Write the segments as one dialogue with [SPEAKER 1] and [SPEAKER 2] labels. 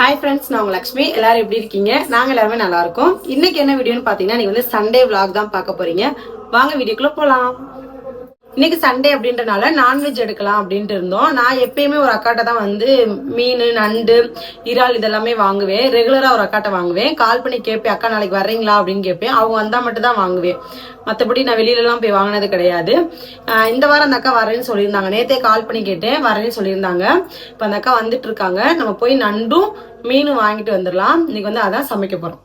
[SPEAKER 1] Hi friends நான் உங்க லக்ஷ்மி. எல்லாரும் எப்படி இருக்கீங்க? நாங்கள் எல்லாருமே நல்லா இருக்கோம் இன்னைக்கு என்ன வீடியோன்னு பார்த்தீங்கன்னா நீங்கள் வந்து சண்டே vlog தான் பார்க்க போறீங்க. வாங்க வீடியோக்குள்ள போகலாம் இன்னைக்கு சண்டே அப்படின்றனால நான்வெஜ் எடுக்கலாம் அப்படின்ட்டு இருந்தோம். நான் எப்பயுமே ஒரு அக்காட்ட தான் வந்து மீன் நண்டு இறால் இதெல்லாமே வாங்குவேன். ரெகுலரா ஒரு அக்காட்ட வாங்குவேன். கால் பண்ணி கேட்பேன் அக்கா நாளைக்கு வர்றீங்களா? அப்படின்னு கேட்பேன். அவங்க வந்தா மட்டும் தான் வாங்குவேன். மற்றபடி நான் வெளியிலலாம் போய் வாங்கினது கிடையாது. இந்த வாரம் அந்த அக்கா வரேன்னு சொல்லியிருந்தாங்க. நேத்தே கால் பண்ணி கேட்டேன் வரேன்னு சொல்லியிருந்தாங்க. இப்போ அந்த அக்கா வந்துட்டு இருக்காங்க. நம்ம போய் நண்டும் மீனும் வாங்கிட்டு வந்துடலாம். இன்னைக்கு வந்து அதான் சமைக்க போறோம்.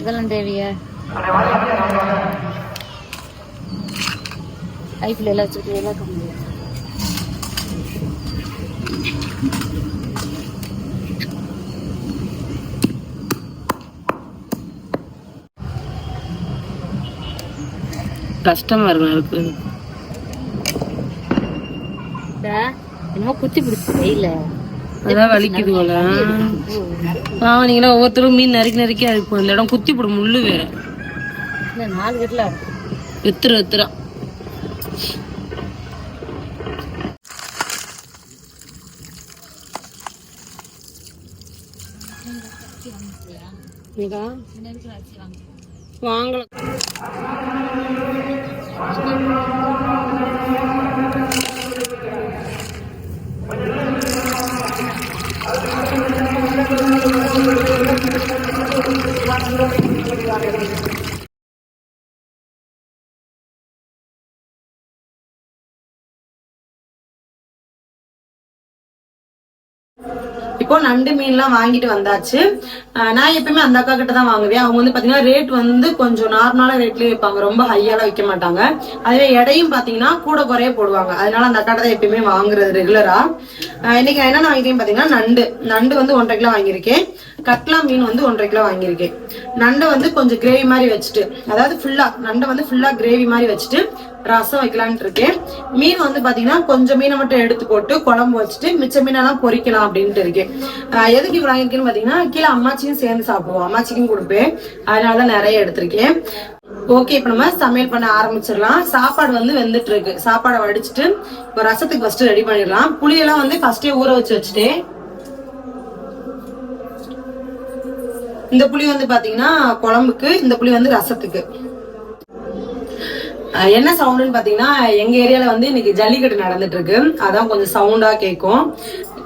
[SPEAKER 2] இதெல்லாம் தேவையா? ஐஃபில் எல்லாம் வச்சுட்டு எல்லாம் கம்மி
[SPEAKER 1] கஷ்டமா இருக்கு
[SPEAKER 2] என்னமோ குத்தி பிடிச்சி
[SPEAKER 1] அதான் வலிக்குது போல. நீங்களா ஒவ்வொருத்தரும் மீன் நறுக்கி நறுக்கி அதுக்கு இந்த இடம் குத்தி போடும் முள்ளு வேற.
[SPEAKER 2] இல்லை நாலு கட்டில்.
[SPEAKER 1] வித்துரு வித்துரா வாங்கல இப்போ நண்டு மீன்லாம் வாங்கிட்டு வந்தாச்சு. நான் எப்பயுமே அந்த அக்கா கிட்ட தான் வாங்குவேன். அவங்க வந்து பாத்தீங்கன்னா ரேட் வந்து கொஞ்சம் நார்மலான ரேட்லயே வைப்பாங்க. ரொம்ப ஹையால வைக்க மாட்டாங்க. அதுவே எடையும் பாத்தீங்கன்னா கூட குறைய போடுவாங்க. அதனால அந்த அக்கா தான் எப்பயுமே வாங்குறது ரெகுலரா இன்னைக்கு நான் என்ன வாங்கிருக்கேன் பாத்தீங்கன்னா நண்டு. நண்டு வந்து ஒன்றரை கிலோ வாங்கியிருக்கேன். கட்லா மீன் வந்து ஒன்றரை கிலோ வாங்கியிருக்கேன். நண்டை வந்து கொஞ்சம் கிரேவி மாதிரி வச்சுட்டு அதாவது ஃபுல்லா நண்டை வந்து ஃபுல்லா கிரேவி மாதிரி வச்சுட்டு ரசம் வைக்கலான்ட்டு இருக்கேன். மீன் வந்து பாத்தீங்கன்னா கொஞ்சம் மீனை மட்டும் எடுத்து போட்டு குழம்பு வச்சுட்டு மிச்ச மீனெல்லாம் பொரிக்கலாம் அப்படின்ட்டு இருக்கேன். எதுக்கு இவ்வளவு வாங்கியிருக்கேன்னு பாத்தீங்கன்னா கீழே அம்மாச்சியும் சேர்ந்து சாப்பிடுவோம். அம்மாச்சிக்கும் கொடுப்பேன். அதனாலதான் நிறைய எடுத்திருக்கேன். ஓகே இப்ப நம்ம சமையல் பண்ண ஆரம்பிச்சிடலாம். சாப்பாடு வந்து வெந்துட்டு இருக்கு சாப்பாடை வடிச்சிட்டு இப்போ ரசத்துக்கு ஃபர்ஸ்ட் ரெடி பண்ணிடலாம். புளியெல்லாம் வந்து ஃபர்ஸ்டே ஊற வச்சு வச்சுட்டேன். இந்த புளி வந்து பாத்தீங்கன்னா குழம்புக்கு இந்த புளி வந்து ரசத்துக்கு. என்ன சவுண்டுன்னு பாத்தீங்கன்னா எங்க ஏரியால வந்து இன்னைக்கு ஜல்லிக்கட்டு நடந்துட்டு இருக்கு அதான் கொஞ்சம் சவுண்டா கேட்கும்.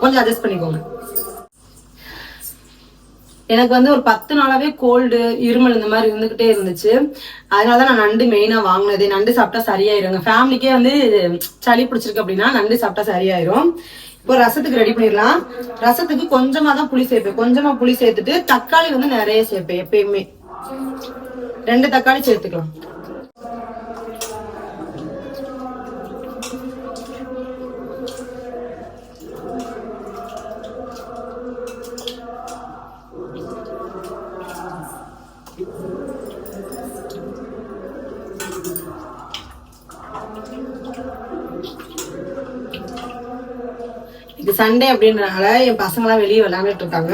[SPEAKER 1] கொஞ்சம் அட்ஜஸ்ட் பண்ணிக்கோங்க. எனக்கு வந்து ஒரு பத்து நாளாவே கோல்டு இருமல் இந்த மாதிரி இருந்துகிட்டே இருந்துச்சு. அதனாலதான் நான் நண்டு மெயினா வாங்கினது. நண்டு சாப்பிட்டா சரியாயிருங்க. ஃபேமிலிக்கே வந்து சளி பிடிச்சிருக்கு அப்படின்னா நண்டு சாப்பிட்டா சரியாயிரும். இப்போ ரசத்துக்கு ரெடி பண்ணிடலாம். ரசத்துக்கு கொஞ்சமா தான் புளி சேர்ப்பேன். கொஞ்சமா புளி சேர்த்துட்டு தக்காளி வந்து நிறைய சேர்ப்பேன் எப்பயுமே. ரெண்டு தக்காளி சேர்த்துக்கலாம். சண்டே அப்படின்றனால என் பசங்களாம் வெளியே விளையாண்டுட்டு இருக்காங்க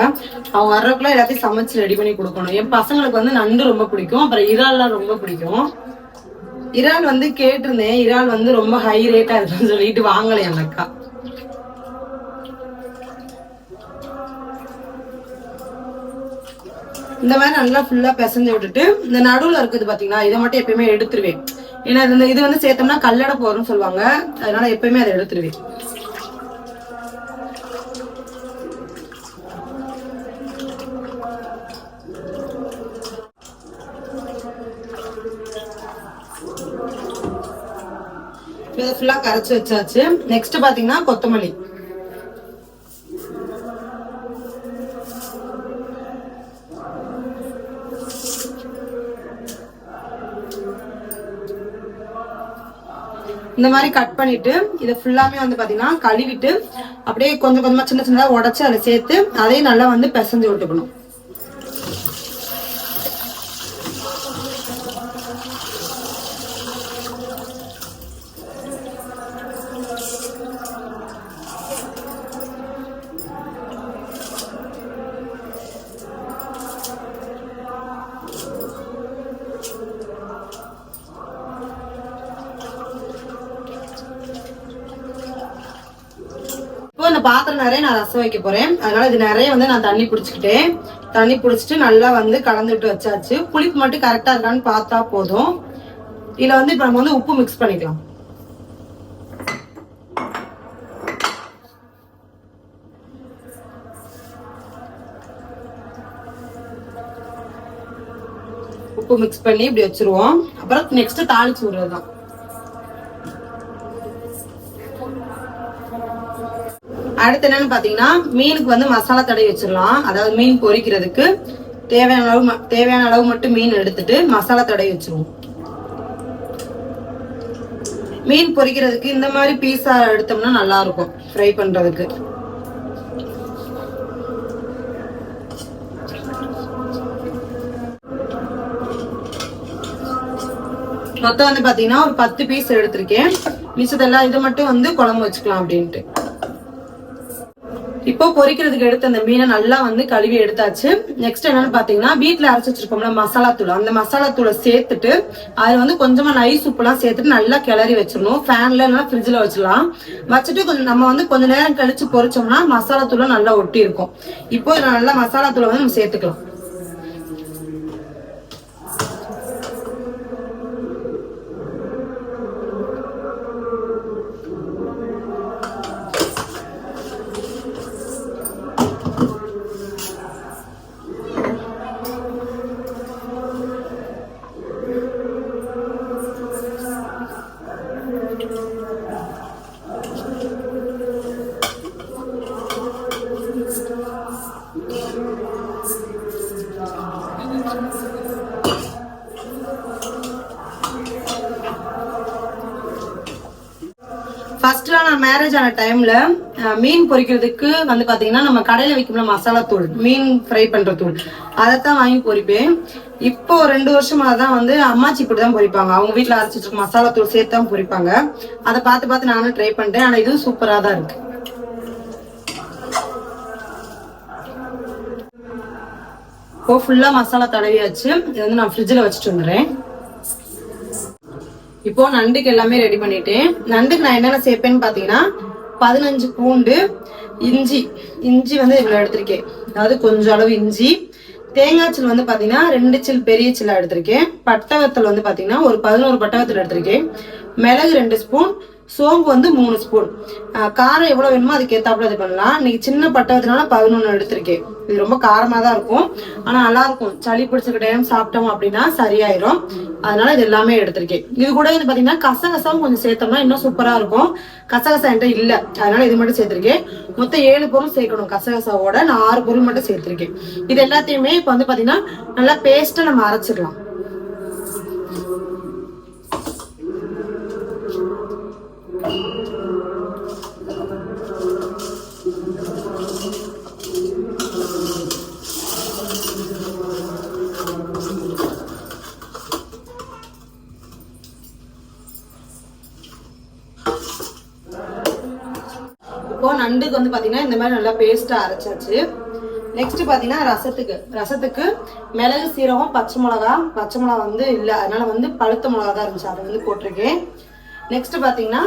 [SPEAKER 1] அவங்க வர்றதுக்குள்ள எல்லாத்தையும் சமைச்சு ரெடி பண்ணி கொடுக்கணும். என் பசங்களுக்கு வந்து நண்டு ரொம்ப பிடிக்கும். அப்புறம் இறால்லாம் ரொம்ப பிடிக்கும். இறால் வந்து கேட்டிருந்தேன். இறால் வந்து ரொம்ப ஹை ரேட்டா இருக்குன்னு சொல்லிட்டு வாங்கலை என் அக்கா. இந்த மாதிரி நல்லா ஃபுல்லா பிசைஞ்சு விட்டுட்டு இந்த நடுவுல இருக்குது பாத்தீங்கன்னா இதை மட்டும் எப்பயுமே எடுத்துருவேன். ஏன்னா இது இது வந்து சேர்த்தோம்னா கல்லடை போறோம்னு சொல்லுவாங்க. அதனால எப்பயுமே அதை எடுத்துருவேன். இதை ஃபுல்லாக கரைச்சி வச்சாச்சு. நெக்ஸ்ட் பார்த்தீங்கன்னா கொத்தமல்லி. இந்த மாதிரி கட் பண்ணிட்டு இதை ஃபுல்லாமே வந்து பார்த்தீங்கன்னா கழுவிட்டு அப்படியே கொஞ்சம் கொஞ்சமாக சின்ன சின்னதாக உடச்சி அதை சேர்த்து அதையும் நல்லா வந்து பிசைஞ்சு விட்டுக்கணும். ரசம் வைக்க போறேன். அதனால இது நிறைய வந்து நான் தண்ணி பிடிச்சிக்கிட்டேன் தண்ணி பிடிச்சிட்டு நல்லா வந்து கலந்துட்டு வச்சாச்சு. புளிப்பு மட்டும் கரெக்டா இருக்கான்னு பார்த்தா போதும். இதுல வந்து இப்ப நம்ம வந்து உப்பு மிக்ஸ் பண்ணிக்கலாம். உப்பு மிக்ஸ் பண்ணி இப்படி வச்சிருவோம். அப்புறம் நெக்ஸ்ட் தாளிச்சு விடுறதுதான். அடுத்து என்னன்னு பாத்தீங்கன்னா மீனுக்கு வந்து மசாலா தடவி வச்சிடலாம். அதாவது மீன் பொரிக்கிறதுக்கு தேவையான அளவு ம- தேவையான அளவு மட்டும் மீன் எடுத்துட்டு மசாலா தடவி வச்சிருவோம். மீன் பொரிக்கிறதுக்கு இந்த மாதிரி பீஸா எடுத்தோம்னா நல்லா இருக்கும் ஃப்ரை பண்றதுக்கு. மொத்தம் வந்து பாத்தீங்கன்னா ஒரு பத்து பீஸ் எடுத்திருக்கேன். மிச்சதெல்லாம் இது மட்டும் வந்து குழம்பு வச்சுக்கலாம் அப்படின்ட்டு. இப்போ பொரிக்கிறதுக்கு எடுத்த அந்த மீனை நல்லா வந்து கழுவி எடுத்தாச்சு. நெக்ஸ்ட் என்னன்னு பாத்தீங்கன்னா வீட்டுல அரைச்சு வச்சிருப்போம்ல மசாலா தூள். அந்த மசாலா தூளை சேர்த்துட்டு அது வந்து கொஞ்சமா நைஸ் உப்புலாம் சேர்த்துட்டு நல்லா கிளறி வச்சிடணும். ஃபேன்ல இல்லைன்னா ஃப்ரிட்ஜ்ல வச்சிடலாம். வச்சுட்டு கொஞ்சம் நம்ம வந்து கொஞ்ச நேரம் கழிச்சு பொரிச்சோம்னா மசாலா தூளை நல்லா ஒட்டி இருக்கும் இப்போ நல்லா மசாலா தூளை வந்து நம்ம சேர்த்துக்கலாம். மேரேஜ் ஆன டைம்ல மீன் பொரிக்கிறதுக்கு வந்து பாத்தீங்கன்னா நம்ம கடையில விற்கும்ல மசாலா தூள் மீன் ஃப்ரை பண்ற தூள். அதைத்தான் வாங்கி பொரிப்பேன் இப்போ ரெண்டு வருஷமா தான் வந்து அம்மாச்சி இப்படி தான் பொரிப்பாங்க அவங்க வீட்டுல அரைச்சிட்டு மசாலா தூள் சேர்த்து தான் பொரிப்பாங்க அதை பார்த்து பார்த்து நானும் ட்ரை பண்ணிட்டேன் ஆனா இதுவும் சூப்பரா தான் இருக்கு. இப்போ ஃபுல்லா மசாலா தடவியாச்சு. இது வந்து நான் ஃப்ரிட்ஜில் வச்சுட்டு வந்துடுறேன். இப்போ நண்டுக்கு எல்லாமே ரெடி பண்ணிட்டேன் நண்டுக்கு நான் என்னென்ன சேர்ப்பேன்னு பார்த்தீங்கன்னா பதினஞ்சு பூண்டு இஞ்சி இஞ்சி வந்து இவ்வளோ எடுத்திருக்கேன். அதாவது கொஞ்சம் அளவு இஞ்சி. தேங்காய் சில் வந்து பார்த்தீங்கன்னா ரெண்டு சில் பெரிய சில்லாக எடுத்திருக்கேன். பட்டை வத்தல் வந்து பார்த்தீங்கன்னா ஒரு பதினோரு பட்டை வத்தல் எடுத்திருக்கேன். மிளகு ரெண்டு ஸ்பூன் சோம்பு வந்து மூணு ஸ்பூன் காரம் எவ்வளோ வேணுமோ அதுக்கு ஏற்றாப்புல இது பண்ணலாம். இன்னைக்கு சின்ன பட்டை பதினொன்று எடுத்திருக்கேன். இது ரொம்ப காரமாக தான் இருக்கும். ஆனால் நல்லா இருக்கும் சளி பிடிச்சிருக்க டைம் சாப்பிட்டோம் அப்படின்னா சரியாயிரும். அதனால இது எல்லாமே எடுத்திருக்கேன். இது கூட வந்து பார்த்தீங்கன்னா கசகசம் கொஞ்சம் சேர்த்தோம்னா இன்னும் சூப்பராக இருக்கும். கசகசம் என்கிட்ட இல்லை. அதனால இது மட்டும் சேர்த்திருக்கேன். மொத்தம் ஏழு பொருள் சேர்க்கணும் கசகசாவோட. நான் ஆறு பொருள் மட்டும் சேர்த்திருக்கேன். இது எல்லாத்தையுமே இப்போ வந்து பார்த்தீங்கன்னா நல்லா பேஸ்ட்டை நம்ம அரைச்சிக்கலாம். நண்டுக்கு வந்து பார்த்தீங்கன்னா இந்த மாதிரி நல்லா பேஸ்ட்டாக அரைச்சாச்சு. நெக்ஸ்ட் பார்த்தீங்கன்னா ரசத்துக்கு. ரசத்துக்கு மிளகு சீரகம் பச்சை மிளகா. பச்சை மிளகா வந்து இல்லை அதனால வந்து பழுத்த மிளகா தான் இருந்துச்சு. அதை வந்து போட்டிருக்கேன். நெக்ஸ்ட் பார்த்தீங்கன்னா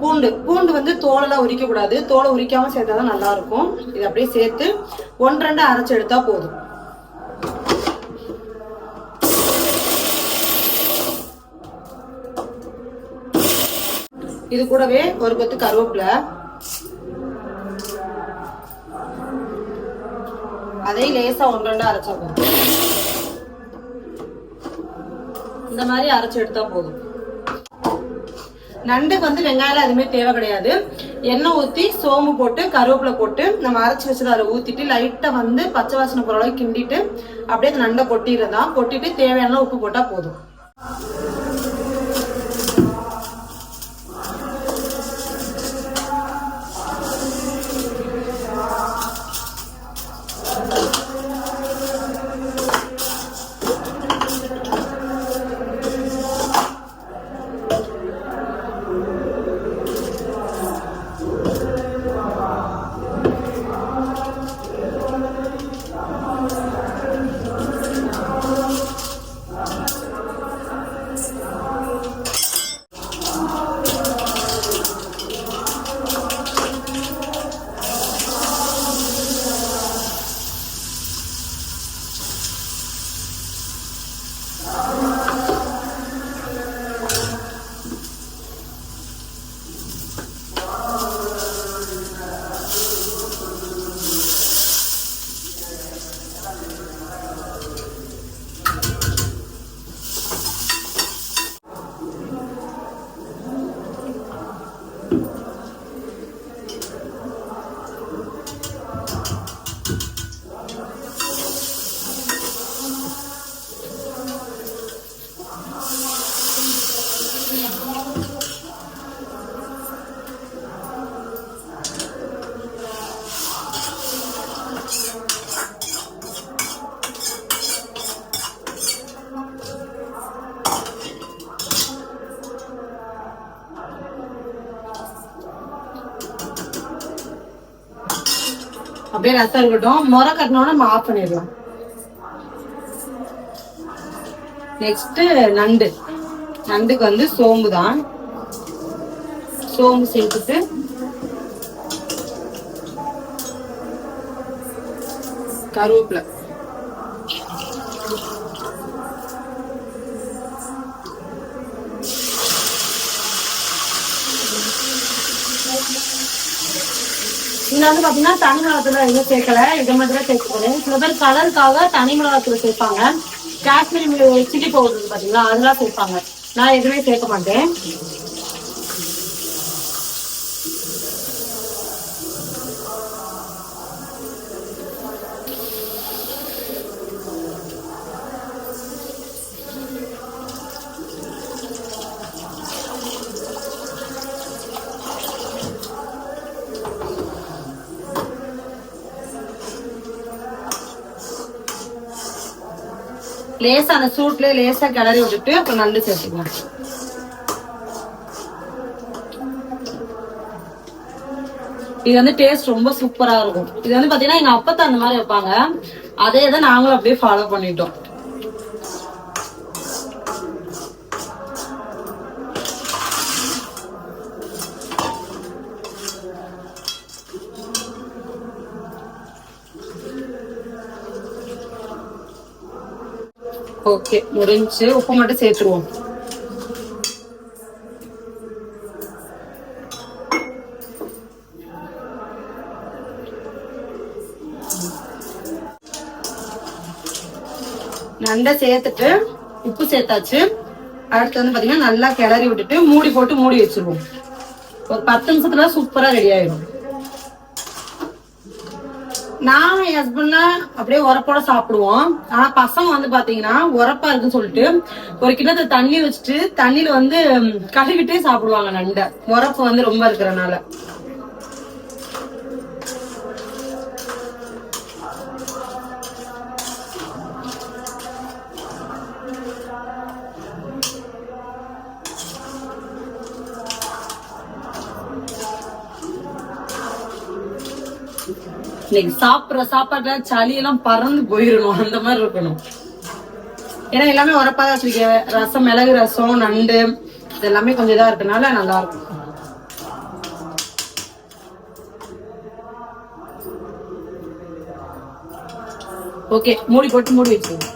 [SPEAKER 1] பூண்டு. பூண்டு வந்து தோலெல்லாம் உரிக்கக்கூடாது தோலை உரிக்காமல் சேர்த்தா தான் நல்லாயிருக்கும். இது அப்படியே சேர்த்து ஒன்று ரெண்டு அரைச்சி எடுத்தால் போதும். இது கூடவே ஒரு கொத்து கருவேப்பிலை. அதையும் லேசா ஒன்று ரெண்டா அரைச்சா போதும் இந்த மாதிரி அரைச்சு எடுத்தா போதும். நண்டுக்கு வந்து வெங்காயம் அதுவுமே தேவை கிடையாது. எண்ணெய் ஊத்தி சோம்பு போட்டு கருவேப்பிலை போட்டு நம்ம அரைச்சு வச்சதை அதில் ஊத்திட்டு லைட்டா வந்து பச்சை வாசனை போற அளவுக்கு கிண்டிட்டு அப்படியே அந்த நண்டை கொட்டிடுறதா? கொட்டிட்டு தேவையான உப்பு போட்டா போதும். அப்படியே ரசம் இருக்கட்டும். முறை கட்டினோட நம்ம ஆஃப் பண்ணிடலாம். நெக்ஸ்ட் நண்டு. நண்டுக்கு வந்து சோம்பு தான் சோம்பு சேர்த்துட்டு கருவேப்பிலை. வந்து பாத்தீங்கன்னா தனி மிளகாத்துல எதுவும் சேர்க்கல. இதை மாதிரி தான் சேர்க்க போறேன் சில பேர் கலருக்காக தனி மிளகாத்துல சேர்ப்பாங்க. காஷ்மீரி சில்லி பவுடர் பாத்தீங்களா அதெல்லாம் சேர்ப்பாங்க. நான் எதுவுமே சேர்க்க மாட்டேன். லேசா அந்த சூட்ல லேசா கிளறி விட்டுட்டு அப்புறம் நண்டு சேர்த்துக்கலாம். இது வந்து டேஸ்ட் ரொம்ப சூப்பரா இருக்கும். இது வந்து பாத்தீங்கன்னா எங்க அப்பத்தா அந்த மாதிரி வைப்பாங்க. அதே தான் நாங்களும் அப்படியே ஃபாலோ பண்ணிட்டோம். ஓகே முடிஞ்சு. உப்பு மட்டும் சேர்த்துருவோம். நண்டை சேர்த்துட்டு உப்பு சேர்த்தாச்சு. அடுத்து வந்து பாத்தீங்கன்னா நல்லா கிளறி விட்டுட்டு மூடி போட்டு மூடி வச்சிருவோம். ஒரு பத்து நிமிஷத்துல சூப்பரா ரெடி ஆயிடும் நான் என் ஹஸ்பண்ட்லாம் அப்படியே உரப்போட சாப்பிடுவோம். ஆனா பசங்க வந்து பாத்தீங்கன்னா உரப்பா இருக்குன்னு சொல்லிட்டு ஒரு கிண்ணத்தை தண்ணி வச்சுட்டு தண்ணியில வந்து கழுவிட்டே சாப்பிடுவாங்க நண்டை. உரப்பு வந்து ரொம்ப இருக்கிறனால. இன்னைக்கு சாப்பிடுற சாப்பாடுல சளி எல்லாம் பறந்து போயிடணும் அந்த மாதிரி இருக்கணும். ஏன்னா எல்லாமே உரப்பா தான் வச்சிருக்கேன் ரசம் மிளகு ரசம் நண்டு இது எல்லாமே கொஞ்சம் இதா இருக்கனால நல்லா இருக்கும். ஓகே மூடி போட்டு மூடி வச்சிருங்க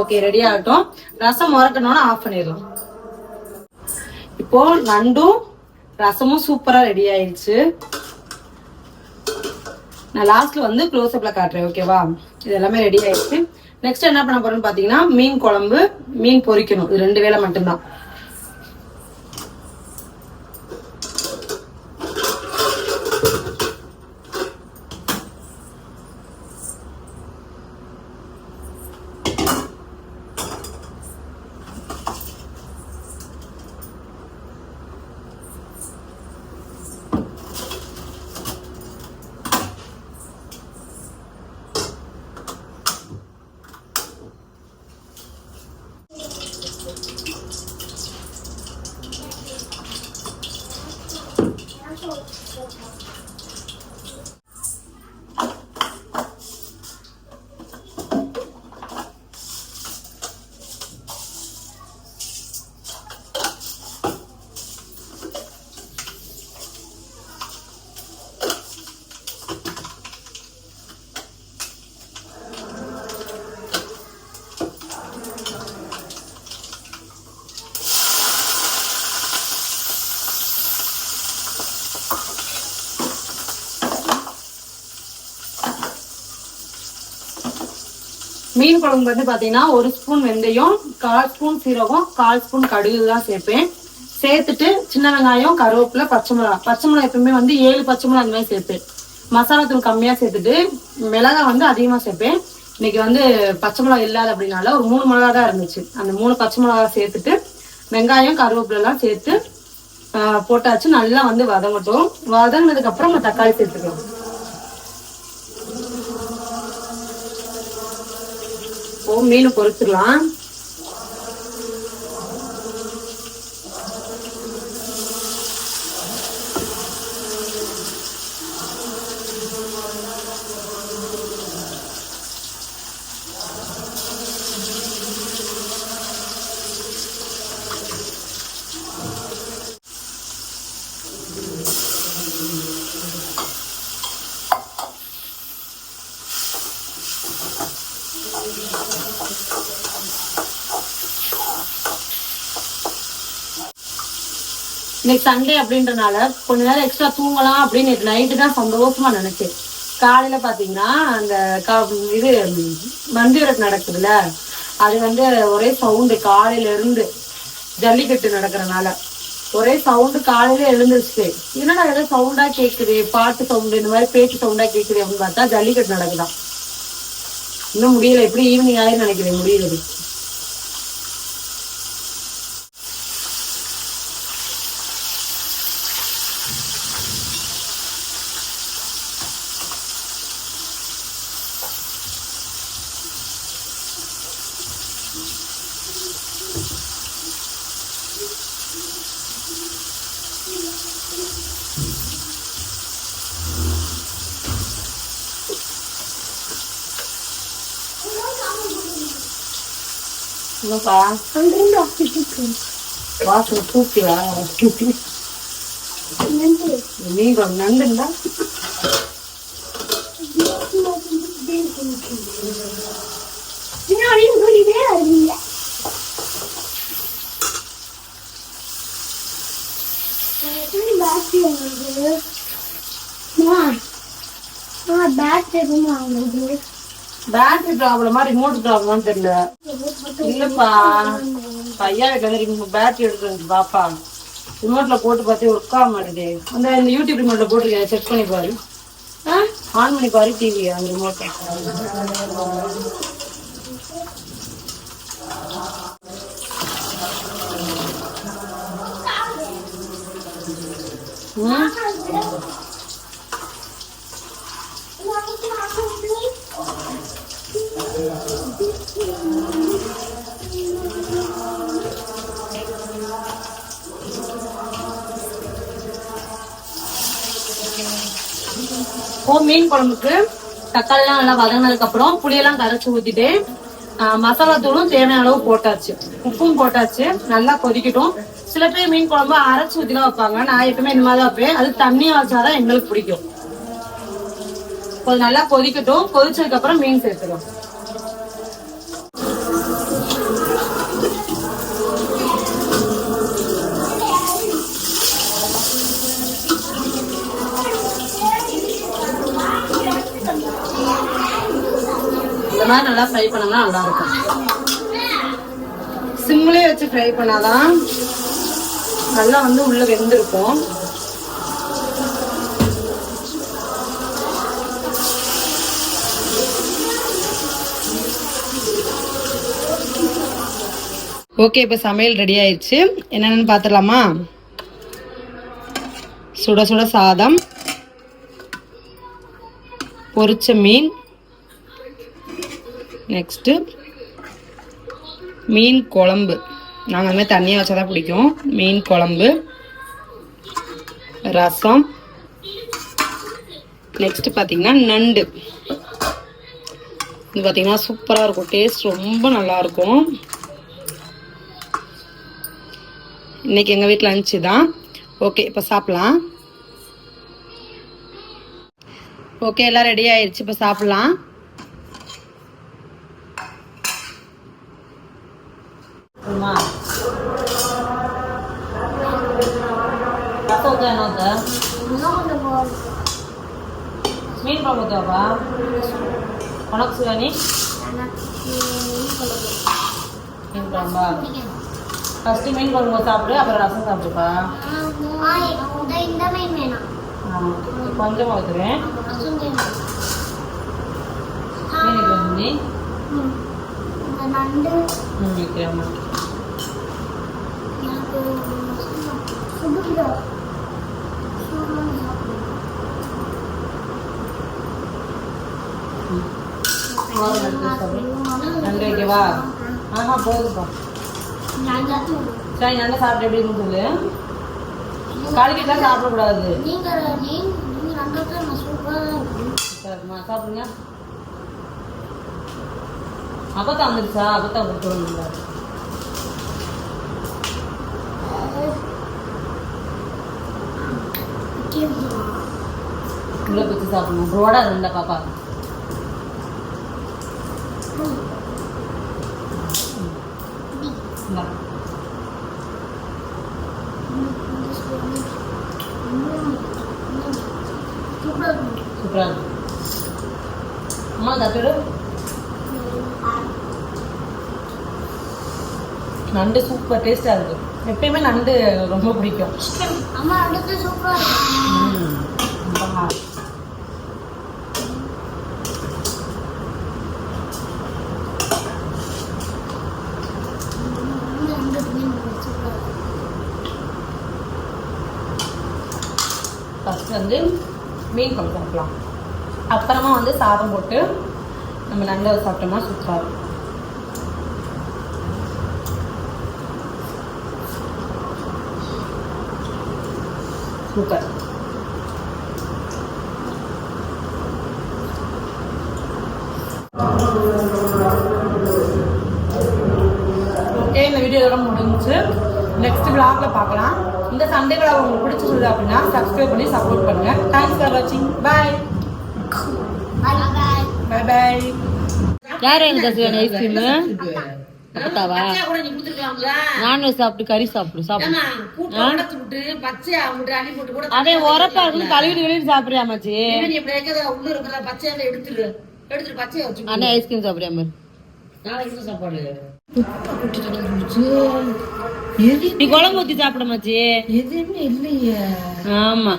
[SPEAKER 1] ஓகே ரெடி ஆகட்டும். ரசம் உரக்கணும்னா ஆஃப் பண்ணிடலாம். இப்போ நண்டும் ரசமும் சூப்பரா ரெடி ஆயிடுச்சு நான் லாஸ்ட்ல வந்து க்ளோஸ் அப்ல காட்டுறேன் ஓகேவா இது எல்லாமே ரெடி ஆயிடுச்சு நெக்ஸ்ட் என்ன பண்ண போறோம்னு பாத்தீங்கன்னா மீன் குழம்பு மீன் பொரிக்கணும். இது ரெண்டு வேளை மட்டும்தான். மீன் குழம்பு வந்து பாத்தீங்கன்னா ஒரு ஸ்பூன் வெந்தயம் கால் ஸ்பூன் சீரகம் கால் ஸ்பூன் கடுகு தான் சேர்ப்பேன். சேர்த்துட்டு சின்ன வெங்காயம் கருவேப்பிலை பச்சை மிளகா. பச்சை மிளகா எப்பவுமே வந்து ஏழு பச்சை மிளகா அந்த மாதிரி சேர்ப்பேன். மசாலா தூள் கம்மியா சேர்த்துட்டு மிளகா வந்து அதிகமா சேர்ப்பேன். இன்னைக்கு வந்து பச்சை மிளகா இல்லாத அப்படின்னால ஒரு மூணு மிளகா தான் இருந்துச்சு. அந்த மூணு பச்சை மிளகா சேர்த்துட்டு வெங்காயம் கருவேப்பிலை எல்லாம் சேர்த்து போட்டாச்சு. நல்லா வந்து வதங்கட்டும். வதங்கினதுக்கு அப்புறம் நம்ம தக்காளி சேர்த்துக்கலாம். மீன் பொரிச்சிடலாம் இன்னைக்கு சண்டே அப்படின்றனால கொஞ்ச நேரம் எக்ஸ்ட்ரா தூங்கலாம் அப்படின்னு நேற்று நைட்டு தான் சந்தோஷமா நினைச்சேன். காலையில பாத்தீங்கன்னா அந்த இது மந்திரத்து நடக்குதுல்ல அது வந்து ஒரே சவுண்டு காலையில இருந்து ஜல்லிக்கட்டு நடக்கிறனால. ஒரே சவுண்டு காலையில எழுந்துருச்சு. என்னடா ஏதோ சவுண்டா கேக்குது பாட்டு சவுண்டு இந்த மாதிரி பேச்சு சவுண்டா கேக்குது அப்படின்னு பார்த்தா ஜல்லிக்கட்டு நடக்குதான். இன்னும் முடியல எப்படி ஈவினிங் ஆகி நினைக்கிறேன் முடியல. என்னப்பா வாசல் தூக்கியா நீங்க நண்டுண்டா பேட்டரி ப்ராப்ளமா ரிமோட் ப்ராப்ளமா தெரியல இல்லப்பா. பையா வீட்டுல இருந்து ரிமோட் பேட்டரி எடுத்து வந்து பாப்பா. ரிமோட்ல போட்டு பார்த்து ஒர்க் ஆக மாட்டேது. அந்த இந்த யூடியூப் ரிமோட்ல போட்டுருக்கேன். செக் பண்ணி பாரு. ஆன் பண்ணி பாரு டிவி அந்த ரிமோட்டை ம் இப்போ மீன் குழம்புக்கு தக்காளிலாம் நல்லா வதங்கினதுக்கு அப்புறம் புளியெல்லாம் கரைச்சி ஊத்திட்டு ஆஹ், மசாலா தூளும் தேவையான அளவு போட்டாச்சு. உப்பும் போட்டாச்சு. நல்லா கொதிக்கட்டும். சில பேர் மீன் குழம்பு அரைச்சு ஊத்திலாம் வைப்பாங்க. நான் எப்பவுமே இந்த மாதிரி தான் வைப்பேன். அது தண்ணியா வச்சாதான் எங்களுக்கு பிடிக்கும். கொஞ்சம் நல்லா கொதிக்கட்டும். கொதிச்சதுக்கு அப்புறம் மீன் சேர்த்துக்கலாம். மாதிரி நல்லா ஃப்ரை பண்ணோம்னா நல்லா இருக்கும் சிம்லேயே வச்சு ஃப்ரை பண்ணாதான் நல்லா வந்து உள்ள வெந்திருக்கும். ஓகே இப்போ சமையல் ரெடி ஆயிடுச்சு. என்னென்னு பார்த்துடலாமா சுட சுட சாதம் பொரிச்ச மீன் நெக்ஸ்ட்டு மீன் குழம்பு. நாங்கள் அதுமாதிரி தண்ணியை தண்ணியாக வச்சா தான் பிடிக்கும். மீன் குழம்பு ரசம். நெக்ஸ்ட்டு பார்த்தீங்கன்னா நண்டு. இது பார்த்தீங்கன்னா சூப்பராக இருக்கும். டேஸ்ட் ரொம்ப நல்லா இருக்கும். எங்கள் வீட்டில் லஞ்சு தான். ஓகே இப்போ சாப்பிட்லாம். ஓகே எல்லாம் ரெடி ஆயிடுச்சு இப்போ சாப்பிட்லாம். அம்மா ரசம் ஊற்ற என்ன ஊற்ற மீன் குழம்பு ஊற்றவா உனக்கு சிவானி மீன் குழம்பா ஃபஸ்ட்டு மீன் குழம்பு சாப்பிடு அப்புறம் ரசம் சாப்பிடுப்பா ஆ, கொஞ்சமா ஊற்றுறேன் மீனுக்கு வந்து ம் வைக்கிறேம்மா மோர் எடுத்து சாப்பிடு நண்டு வைக்கவா ஆஹா போதுப்பா சரி நல்லா சாப்பிட்டு எப்படி சொல்லு. காலிக்கெல்லாம் சாப்பிடக்கூடாது. சரிம்மா சாப்பிடுங்க. அப்பத்தான் வந்துருச்சா? அப்பத்தான் கொடுத்துருங்க உள்ள குத்தி சாப்பிடணும். ரோடா ரெண்டா பாப்பா. சூப்பரா இருக்கு. அம்மா தட்டுடு நண்டு சூப்பர் டேஸ்டா இருக்கு. எப்பயுமே நண்டு ரொம்ப பிடிக்கும்.
[SPEAKER 3] அம்மா அடுத்து சூப்பரா
[SPEAKER 1] ம், ரொம்ப hard. ஃபர்ஸ்ட் வந்து மீன் குழம்பு சாப்பிடலாம் அப்புறமா வந்து சாதம் போட்டு நம்ம நண்டை சாப்பிட்டோம்னா சூப்பராக இருக்கும். சூப்பர் ஓகே இந்த வீடியோ இதோட முடிஞ்சுச்சு. நெக்ஸ்ட் விளாக்ல பார்க்கலாம். இந்த சண்டே விழா உங்களுக்கு பிடிச்சிருந்தது அப்படின்னா சப்ஸ்கிரைப் பண்ணி சப்போர்ட் பண்ணுங்க. தேங்க்ஸ் ஃபார் வாட்சிங் பாய்
[SPEAKER 3] பாய்
[SPEAKER 2] யார் எனக்கு தசை வேணும் ஐஸ்கிரீம் அப்பத்தாவா நான்வெஜ் சாப்பிட்டு கறி சாப்பிடு சாப்பிடு. அதே உரப்பா இருக்கு கழுவிட்டு கழுவிட்டு சாப்பிடுறியா மச்சி? அண்ணா ஐஸ்கிரீம் சாப்பிடுறியா மாதிரி நீ குழம்பு ஊத்தி சாப்பிட மச்சி.
[SPEAKER 1] எதுவுமே இல்லையே.
[SPEAKER 2] ஆமா.